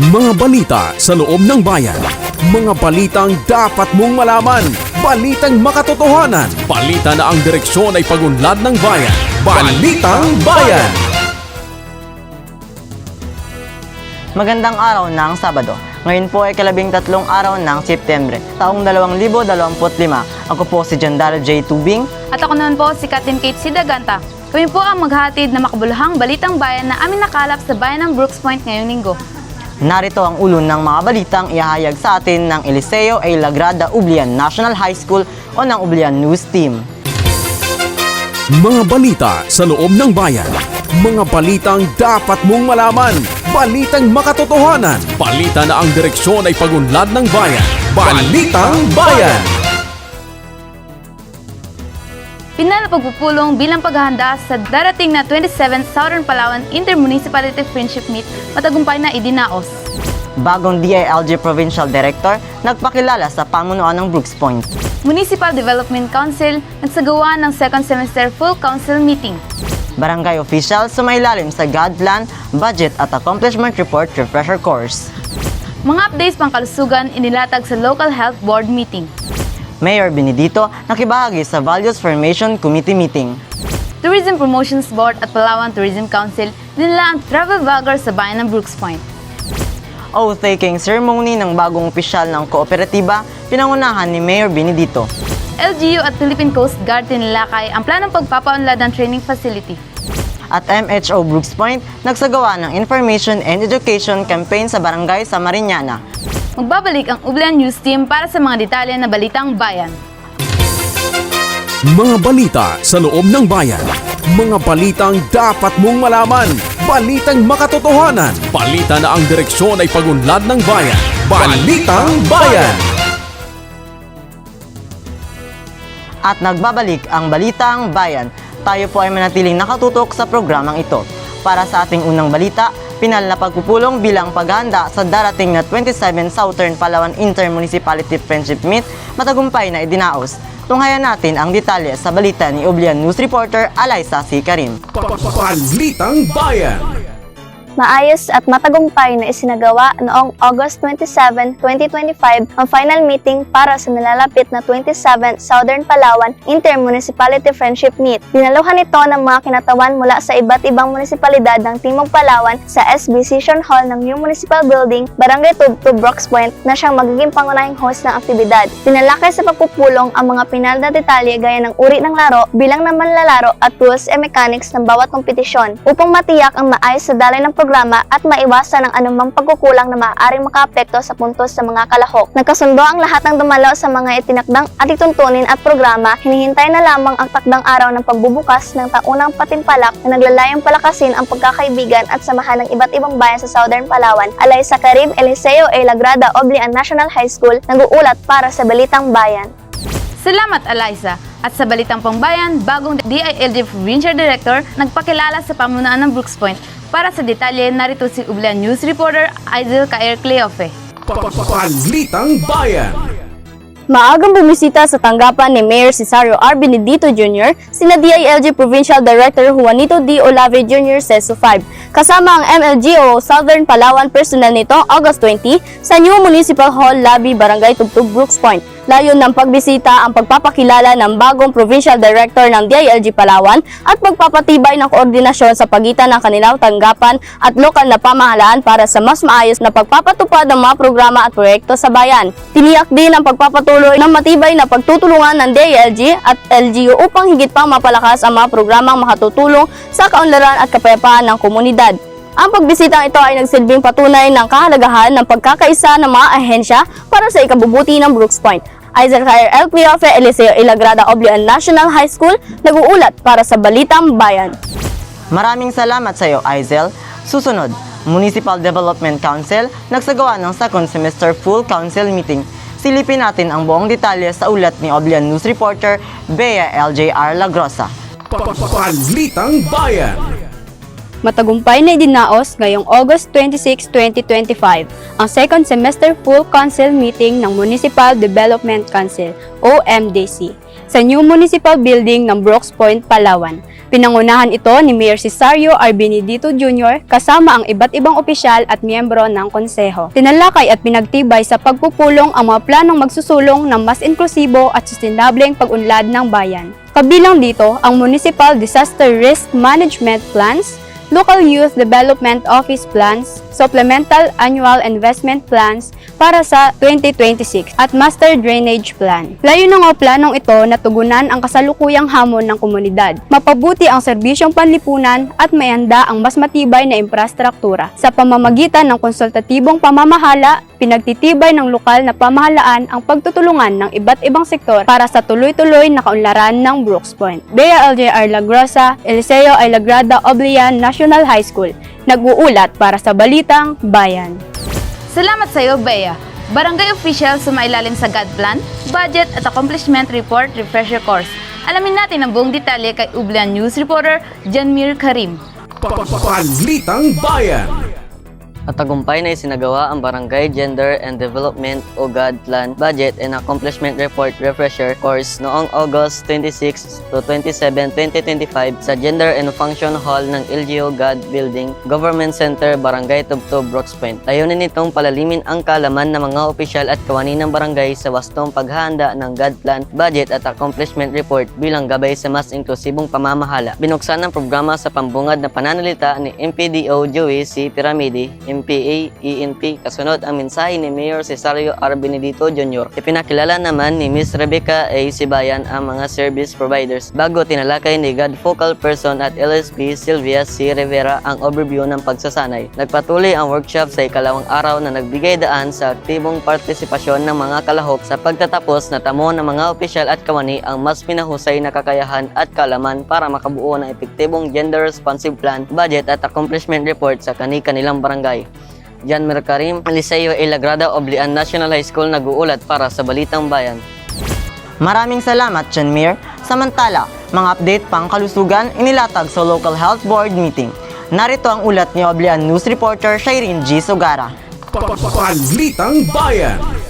Mga balita sa loob ng bayan. Mga balitang dapat mong malaman. Balitang makatotohanan. Balita na ang direksyon ay pagunlad ng bayan. Balitang Bayan! Magandang araw ng Sabado. Ngayon po ay kalabing tatlong araw ng Setyembre, taong 2025. Ako po si Jandalo J. Tubing. At ako naman po si Katin Kate Sidaganta. Kami po ang maghatid na makabuluhang balitang bayan na aming nakalap sa bayan ng Brooks Point ngayong linggo. Narito ang ulo ng mga balitang ihahayag sa atin ng Eliseo A. Lagrada Ublian National High School o ng Ublian News Team. Mga balita sa loob ng bayan. Mga balitang dapat mong malaman. Balitang makatotohanan. Balita na ang direksyon ay pagunlad ng bayan. Balitang Bayan! Pinal na pagpupulong bilang paghahanda sa darating na 27th Southern Palawan Intermunicipality Friendship Meet matagumpay na idinaos. Bagong DILG Provincial Director nagpakilala sa pamunuan ng Brooks Point. Municipal Development Council nagsagawa ng second semester full council meeting. Barangay official sumailalim sa God Plan, Budget at Accomplishment Report Refresher Course. Mga updates pang kalusugan inilatag sa Local Health Board meeting. Mayor Benedito nakibahagi sa Values Formation Committee meeting. Tourism Promotions Board at Palawan Tourism Council dinala ang travel vlogger sa bayan ng Brooks Point. Oath-taking ceremony ng bagong opisyal ng kooperatiba, pinangunahan ni Mayor Benedito. LGU at Philippine Coast Guard tinilakay ang planong pagpapaunlad ng training facility. At MHO Brooks Point, nagsagawa ng Information and Education Campaign sa barangay sa Mariñana. Magbabalik ang Ublan News Team para sa mga detalye na balitang bayan. Mga balita sa loob ng bayan. Mga balitang dapat mong malaman. Balitang makatotohanan. Balita na ang direksyon ay pagunlad ng bayan. Balitang Bayan! At nagbabalik ang Balitang Bayan. Tayo po ay manatiling nakatutok sa programang ito. Para sa ating unang balita, pinal na pagpupulong bilang paghahanda sa darating na 27 Southern Palawan Intermunicipality Friendship Meet matagumpay na idinaos. Tunghayan natin ang detalye sa balita ni Oblian News Reporter Alaysa C. Karim. Balitang Bayan! Maayos at matagumpay na isinagawa noong August 27, 2025 ang final meeting para sa nalalapit na 27th Southern Palawan Intermunicipality Friendship Meet. Dinaluhan ito ng mga kinatawan mula sa iba't ibang munisipalidad ng Timog Palawan sa SB Session Hall ng New Municipal Building, Barangay Tubtub, Brooks Point na siyang magiging pangunahing host ng aktibidad. Tinalakay sa pagpupulong ang mga pinal na detalye gaya ng uri ng laro, bilang ng manlalaro at tools and mechanics ng bawat kompetisyon upang matiyak ang maayos sa dalay ng programa at maiwasan ang anumang pagkukulang na maaaring makaapekto sa puntos sa mga kalahok. Nagkasundo ang lahat ng dumalo sa mga itinakdang at ituntunin at programa, hinihintay na lamang ang takdang araw ng pagbubukas ng taunang patimpalak na naglalayong palakasin ang pagkakaibigan at samahan ng iba't ibang bayan sa Southern Palawan. Alay sa Karim Eliseo A. Lagrada Oblian National High School, nag-uulat para sa Balitang Bayan. Salamat, Eliza! At sa Balitang Pangbayan, bagong DILG Provincial Director nagpakilala sa pamunuan ng Brooks Point. Para sa detalye, narito si Ublan News Reporter Aizil Kair Cleofe. Balitang Bayan! Maagang bumisita sa tanggapan ni Mayor Cesario R. Benedito Jr., sina DILG Provincial Director Juanito D. Olave Jr. CESO 5, kasama ang MLGO Southern Palawan personnel nitong August 20 sa New Municipal Hall Lobby, Barangay Tugtog, Brooks Point. Layon ng pagbisita ang pagpapakilala ng bagong Provincial Director ng DILG Palawan at pagpapatibay ng koordinasyon sa pagitan ng kanilang tanggapan at lokal na pamahalaan para sa mas maayos na pagpapatupad ng mga programa at proyekto sa bayan. Tiniyak din ang pagpapatuloy ng matibay na pagtutulungan ng DILG at LGU upang higit pang mapalakas ang mga programang makatutulong sa kaunlaran at kapayapaan ng komunidad. Ang pagbisita ito ay nagsilbing patunay ng kahalagahan ng pagkakaisa ng mga ahensya para sa ikabubuti ng Brooks Point. Isaac Jair El Cleofe Eliseo Ilagrada Oblian National High School nag-uulat para sa Balitang Bayan. Maraming salamat sa iyo, Aizel. Susunod, Municipal Development Council nagsagawa ng second semester full council meeting. Silipin natin ang buong detalye sa ulat ni Oblian News Reporter Bea LJR Lagrosa. Balitang Bayan! Matagumpay na idinaos ngayong August 26, 2025 ang second semester full council meeting ng Municipal Development Council o MDC. sa new municipal building ng Brooks Point, Palawan. Pinangunahan ito ni Mayor Cesario R. Benedito Jr. kasama ang iba't ibang opisyal at miyembro ng konseho. Tinalakay at pinagtibay sa pagpupulong ang mga planong magsusulong ng mas inklusibo at sustainableng pag-unlad ng bayan. Kabilang dito ang Municipal Disaster Risk Management Plans, Local Youth Development Office Plans, Supplemental Annual Investment Plans para sa 2026 at Master Drainage Plan. Layo ng planong ito na tugunan ang kasalukuyang hamon ng komunidad, mapabuti ang serbisyong panlipunan at mayanda ang mas matibay na infrastruktura. Sa pamamagitan ng konsultatibong pamamahala, pinagtitibay ng lokal na pamahalaan ang pagtutulungan ng iba't ibang sektor para sa tuloy-tuloy na kaunlaran ng Brooks Point. Bea LJR Lagrosa, Eliseo Aylagrada Oblian National High School, nag-uulat para sa Balitang Bayan. Salamat sa iyo, Bea. Barangay official sumailalim sa God Plan, Budget at Accomplishment Report Refresher Course. Alamin natin ang buong detalye kay Ublan News Reporter Janmir Karim. Balitang Bayan. At tagumpay na isinagawa ang Barangay Gender and Development o GAD Plan Budget and Accomplishment Report Refresher Course noong August 26 to 27, 2025 sa Gender and Function Hall ng LGO GAD Building, Government Center, Barangay Tubtob, Brooks Point. Layunin nitong palalimin ang kalaman ng mga opisyal at kawani ng barangay sa wastong paghahanda ng GAD Plan, Budget at Accomplishment Report bilang gabay sa mas inklusibong pamamahala. Binuksan ang programa sa pambungad na pananalita ni MPDO Joey C. Piramidi, MPA, ENP, kasunod ang mensahe ni Mayor Cesario R. Benedito Jr. Ipinakilala naman ni Ms. Rebecca A. Sibayan ang mga service providers bago tinalakay ni God Focal Person at LSP Sylvia C. Rivera ang overview ng pagsasanay. Nagpatuloy ang workshop sa ikalawang araw na nagbigay daan sa aktibong partisipasyon ng mga kalahok sa pagtatapos na tamo ng mga opisyal at kawani ang mas pinahusay na kakayahan at kalaman para makabuo ng epektibong gender responsive plan, budget at accomplishment report sa kani-kanilang barangay. Jan Mercarim, Liceo Ilagrada Oblian National High School nag-uulat para sa Balitang Bayan. Maraming salamat, Chanmir. Samantala, mga update pang kalusugan inilatag sa Local Health Board meeting. Narito ang ulat ni Oblian News Reporter Shireen G. Sugara. Balitang Bayan.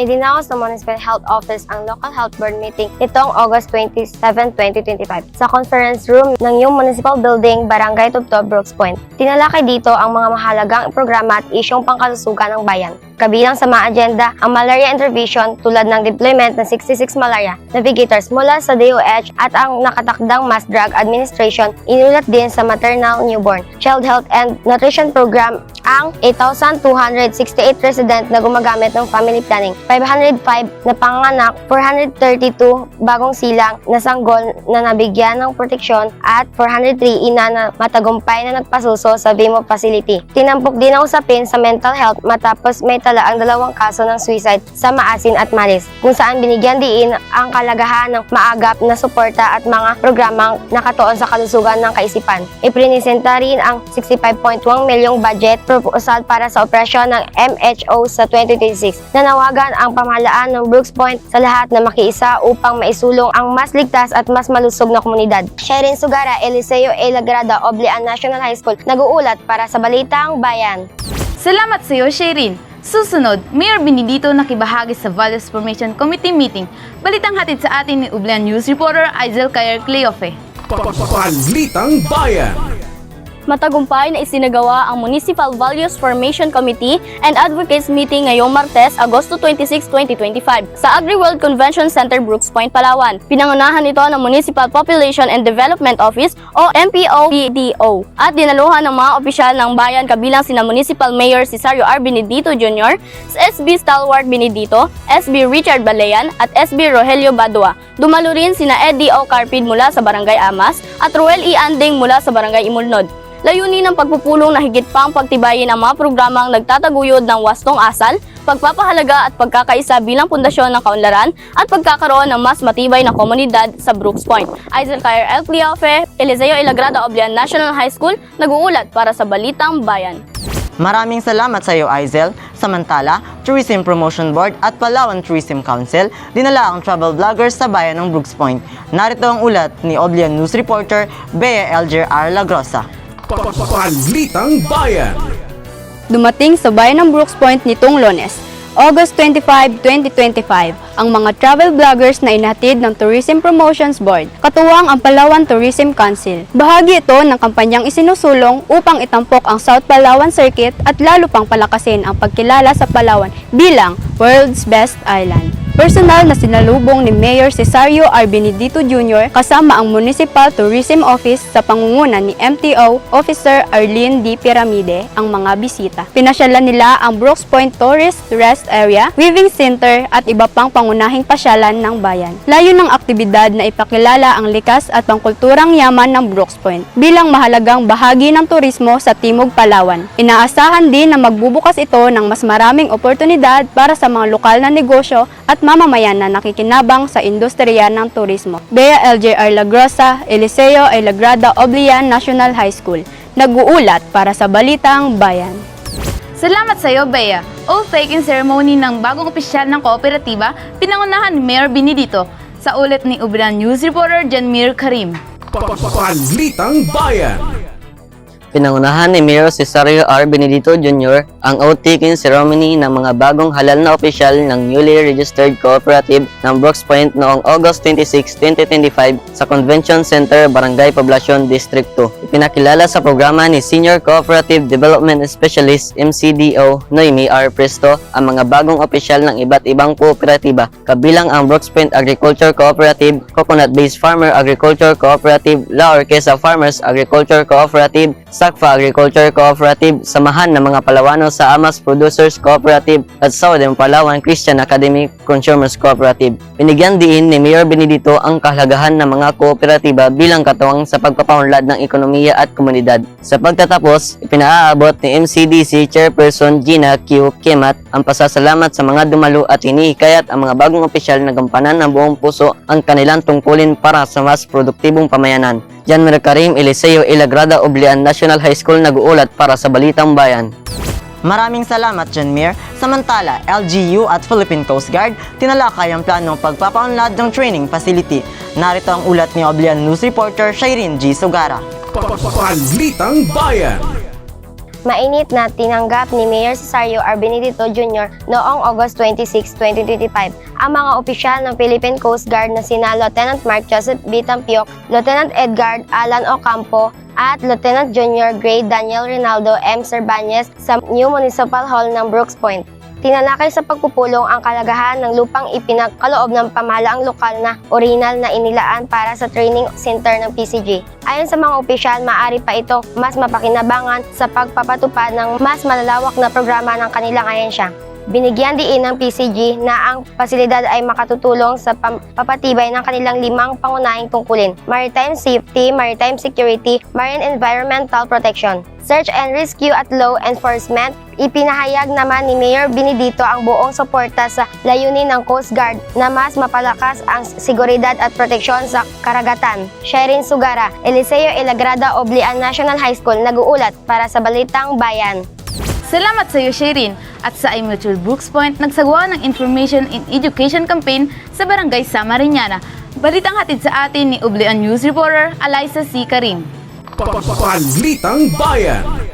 Idinaos ng Municipal Health Office ang local health board meeting nitong August 27, 2025 sa conference room ng Yung Municipal Building, Barangay Tubtob, Brooks Point. Tinalakay dito ang mga mahalagang programa at isyong pangkalusugan ng bayan. Kabilang sa mga agenda ang malaria intervention tulad ng deployment ng 66 malaria navigators mula sa DOH at ang nakatakdang mass drug administration inulat din sa maternal newborn, child health and nutrition program ang 8,268 resident na gumagamit ng family planning, 505 na panganak, 432 bagong silang na sanggol na nabigyan ng proteksyon at 403 ina na matagumpay na nagpasuso sa BIMO facility. Tinampok din ang usapin sa mental health matapos may tala ang dalawang kaso ng suicide sa Maasin at Malis, kung saan binigyan diin ang kalagahan ng maagap na suporta at mga programang nakatuon sa kalusugan ng kaisipan. Iprinisenta rin ang 65.1 milyong budget proposal para sa operasyon ng MHO sa 2026. Nanawagan ang pamahalaan ng Brooks Point sa lahat na makiisa upang maisulong ang mas ligtas at mas malusog na komunidad. Sherin Sugara, Eliseo A. Lagrada, Oblian National High School, nag-uulat para sa Balitang Bayan. Salamat sa iyo, Shirin. Susunod, Mayor Benedito nakibahagi sa Values Formation Committee meeting. Balitang hatid sa atin ni Ublan News Reporter Aizel Cayer Cleofe. Balitang Bayan. Matagumpay na isinagawa ang Municipal Values Formation Committee and Advocates Meeting ngayong Martes, Agosto 26, 2025 sa Agri-World Convention Center, Brooks Point, Palawan. Pinangunahan ito ng Municipal Population and Development Office o MPO-PDO at dinaluhan ng mga opisyal ng bayan kabilang sina Municipal Mayor Cesario R. Benedito Jr., SB Stalwart Benedito, SB Richard Balean at SB Rogelio Badua. Dumalo rin sina Eddie O. Carpid mula sa Barangay Amas at Ruel E. Anding mula sa Barangay Imulnod. Layunin ng pagpupulong na higit pang pagtibayin ang mga programang nagtataguyod ng wastong asal, pagpapahalaga at pagkakaisa bilang pundasyon ng kaunlaran at pagkakaroon ng mas matibay na komunidad sa Brooks Point. Aizel Cayer El Cliofe, Eliseo Ilagrada Oblian National High School, nag-uulat para sa Balitang Bayan. Maraming salamat sa iyo, Aizel. Samantala, Tourism Promotion Board at Palawan Tourism Council dinala ang travel vloggers sa bayan ng Brooks Point. Narito ang ulat ni Oblian News Reporter Bea Elger R. Lagrosa. Balitang Bayan. Dumating sa bayan ng Brooks Point nitong Lones August 25, 2025, ang mga travel vloggers na inatid ng Tourism Promotions Board, katuwang ang Palawan Tourism Council. Bahagi ito ng kampanyang isinusulong upang itampok ang South Palawan Circuit at lalo pang palakasin ang pagkilala sa Palawan bilang World's Best Island. Personal na sinalubong ni Mayor Cesario R. Benedito Jr. kasama ang Municipal Tourism Office sa pangunguna ni MTO Officer Arlene D. Piramide ang mga bisita. Pinasyalan nila ang Brooks Point Tourist Rest Area, Weaving Center at iba pang pangunahing pasyalan ng bayan. Layo ng aktibidad na ipakilala ang likas at pangkulturang yaman ng Brooks Point bilang mahalagang bahagi ng turismo sa Timog Palawan. Inaasahan din na magbubukas ito ng mas maraming oportunidad para sa mga lokal na negosyo at mamamayan na nakikinabang sa industriya ng turismo. Bea LJR Lagrosa, Eliseo E. Lagrada Oblian National High School, nag-uulat para sa Balitang Bayan. Salamat sa iyo, Bea. Oath-taking ceremony ng bagong opisyal ng kooperatiba, pinangunahan ni Mayor Benedito sa ulit ni Ubran News Reporter Janmir Karim. Balitang Bayan. Pinangunahan ni Mayor Cesario R. Benedito Jr. ang oath-taking ceremony ng mga bagong halal na opisyal ng newly registered cooperative ng Brooks Point noong August 26, 2025 sa Convention Center, Barangay Poblacion, District 2. Ipinakilala sa programa ni Senior Cooperative Development Specialist MCDO Noemi R. Presto ang mga bagong opisyal ng iba't ibang kooperatiba kabilang ang Brooks Point Agriculture Cooperative, Coconut Based Farmer Agriculture Cooperative, La Orquesa Farmers Agriculture Cooperative, Sakfa Agriculture Cooperative, samahan ng mga Palawano sa Amas Producers Cooperative at Southern Palawan Christian Academy Consumers Cooperative. Binigyan diin ni Mayor Benedito ang kahalagahan ng mga kooperatiba bilang katuwang sa pagpapaunlad ng ekonomiya at komunidad. Sa pagtatapos, ipinaaabot ni MCDC Chairperson Gina Q. Kemat ang pasasalamat sa mga dumalo at hinihikayat ang mga bagong opisyal na gampanan ng buong puso ang kanilang tungkulin para sa mas produktibong pamayanan. Jan Karim Eliseo Ilagrada Oblian National High School nag-uulat para sa Balitang Bayan. Maraming salamat, John Mir. Samantala, LGU at Philippine Coast Guard tinalakay ang planong pagpapaunlad ng training facility. Narito ang ulat ni Oblian News Reporter Shireen G. Sugara. Balitang Bayan. Mainit na tinanggap ni Mayor Cesario R. Jr. noong August 26, 2025 ang mga opisyal ng Philippine Coast Guard na sina Lieutenant Mark Joseph B. Tampiok, Lieutenant Edgar Alan Ocampo, at Lieutenant Junior Grade Daniel Rinaldo M. Cervantes sa New Municipal Hall ng Brooks Point. Tinalakay sa pagpupulong ang kalagahan ng lupang ipinagkaloob ng pamahalaang lokal na orinal na inilaan para sa training center ng PCG. Ayon sa mga opisyal, maaari pa ito mas mapakinabangan sa pagpapatupad ng mas malalawak na programa ng kanilang ahensya. Binigyan diin ng PCG na ang pasilidad ay makatutulong sa papatibay ng kanilang limang pangunahing tungkulin, maritime safety, maritime security, marine environmental protection, search and rescue at law enforcement. Ipinahayag naman ni Mayor Benedito ang buong suporta sa layunin ng Coast Guard na mas mapalakas ang seguridad at proteksyon sa karagatan. Sherin Sugara, Eliseo Ilagrada Oblian National High School nag-uulat para sa Balitang Bayan. Salamat sa iyo, Shirin. At sa iMutual Brooks Point, nagsagawa ng Information and Education Campaign sa Barangay Samariñana. Balitang hatid sa atin ni Ublean News Reporter Eliza C. Karim. Balitang Bayan.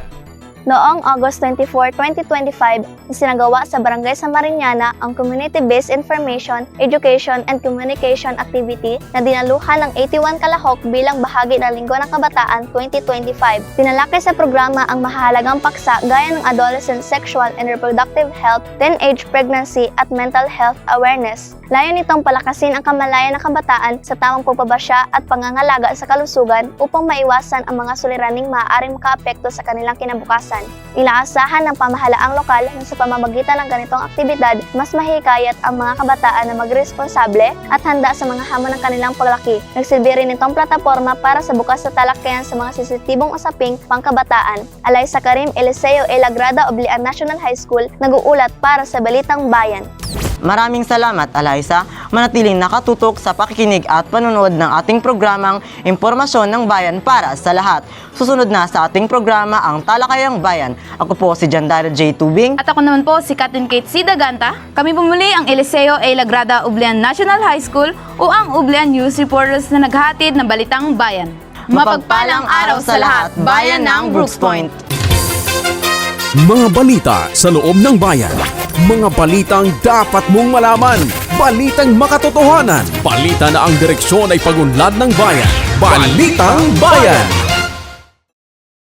Noong August 24, 2025, isinagawa sa Barangay Samariñana ang Community-Based Information, Education and Communication Activity na dinaluhan ng 81 kalahok bilang bahagi ng Linggo ng Kabataan 2025. Tinalakay sa programa ang mahalagang paksa gaya ng adolescent sexual and reproductive health, teenage pregnancy at mental health awareness. Layon nitong palakasin ang kamalayan ng kabataan sa tamang pagpabasya at pangangalaga sa kalusugan upang maiwasan ang mga suliraning maaaring makaapekto sa kanilang kinabukasan. Inaasahan ng pamahalaang lokal na sa pamamagitan ng ganitong aktibidad, mas mahikayat ang mga kabataan na magresponsable at handa sa mga hamon ng kanilang paglaki. Nagsilbi rin itong plataforma para sa bukas na talakayan sa mga sensitibong usaping pangkabataan. Alay sa Karim Eliseo Elagrada Oblian National High School, nag-uulat para sa Balitang Bayan. Maraming salamat, Eliza. Manatiling nakatutok sa pakikinig at panunood ng ating programang Impormasyon ng Bayan para sa lahat. Susunod na sa ating programa ang Talakayang Bayan. Ako po si Jandara J. Tubing. At ako naman po si Katin Kate C. Daganta. Kami pumuli ang Eliseo A. Lagrada Ublean National High School o ang Ublean News Reporters na naghatid ng Balitang Bayan. Mapagpalang araw sa lahat, bayan ng Brooks Point. Mga balita sa loob ng bayan. Mga balitang dapat mong malaman. Balitang makatotohanan. Balita na ang direksyon ay pagunlad ng bayan. Balitang Bayan!